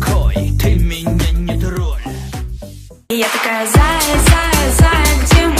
Зато какой Ты меня не тролль. Я такая зая, зая, зая, где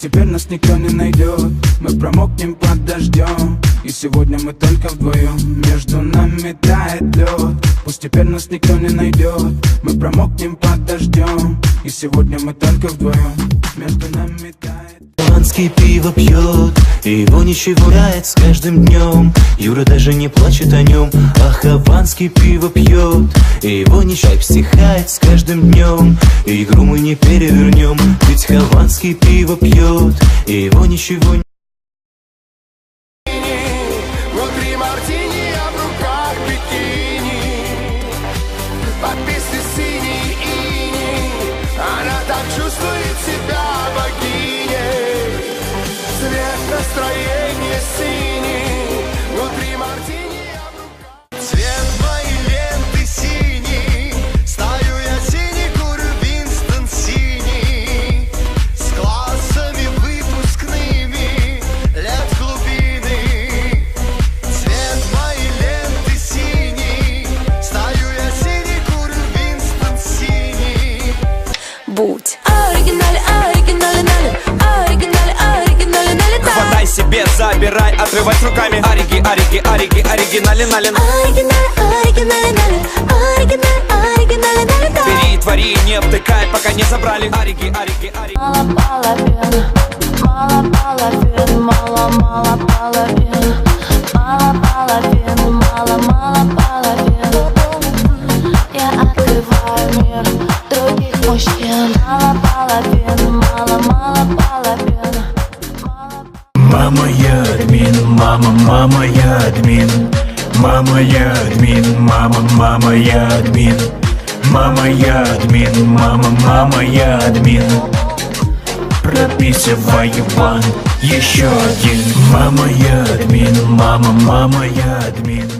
теперь нас никто не найдет. Мы промокнем под дождем. И сегодня мы только вдвоем. Между нами тает лед. Пусть теперь нас никто не найдет. Мы промокнем под дождем. И сегодня мы только вдвоем. Между нами тает Хованский пиво пьет, и его ничего дает с каждым днем. Юра даже не плачет о нем, а Хованский пиво пьет, и его ничего психает с каждым днем. И игру мы не перевернем, ведь Хованский пиво пьет, и его ничего не Будь оригинале, оригинале, нале, оригинале, оригинале, налетай. Хватай себе, забирай, отрывать руками Ориги, ориги, ориги, нален Оригинале, оригинале, нале, оригинале, оригинале, налетай. Бери, твори, не втыкай, пока не забрали Ориги, ориги, ориги Мало половин, мало половин, мало, мало половин, мало половин, мало, мало половин. Я открываю мир других мужчин. Мама, мама, я админ. Мама, я админ, мама, мама, я админ. Мама, я админ, мама, мама, я админ. Прописываю бан, еще один. Мама, я админ, мама, мама, я админ.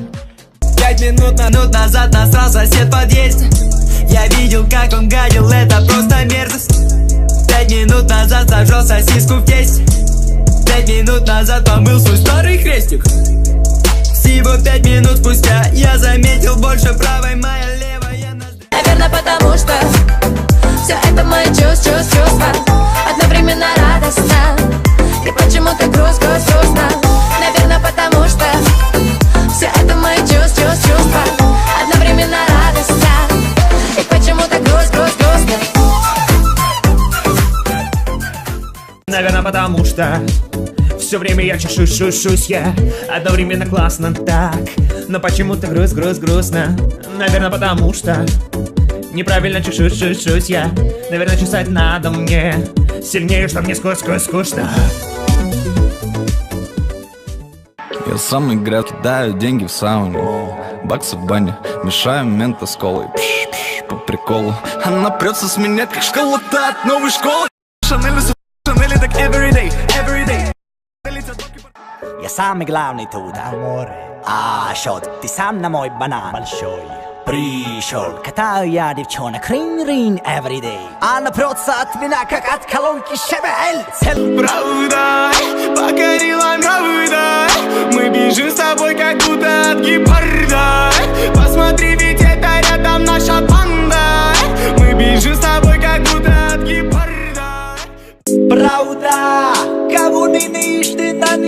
Пять минут, минут назад насрал сосед в подъезде Я видел, как он гадил, это просто мерзость. Пять минут назад зажал сосиску в тесте Пять минут назад помыл свой старый крестик. Всего пять минут спустя я заметил больше правой, моя левая Наверное, потому что Наверное, потому что все время я чешусь, шушусь я. Одновременно классно так Но почему-то грусть, грусть, грустно. Наверное, потому что Неправильно чешусь, шушусь я. Наверное, чесать надо мне Сильнее, что мне сквозь, сквозь скучно. Я сам играю, кидаю деньги в сауне. Баксы в бане, мешаю мента с колой. Пш, пш, по приколу. Она прется с меня, как школа-то от новой школы. Шанель, самый главный тут, а? А счет, ты сам на мой банан Большой Пришел, катаю я девчонок рин-рин everyday Она прется от меня, как от колонки шевель Правда покорила правда Мы бежим с тобой, как будто от гепарда Посмотри, ведь это рядом наша банда Мы бежим с тобой, как будто от гепарда Правда,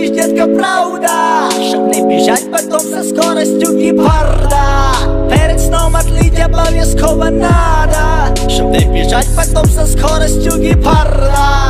них, детка, правда? Чтоб не бежать потом со скоростью гепарда. Перед сном отлить обовязково надо. Чтоб не бежать потом со скоростью гепарда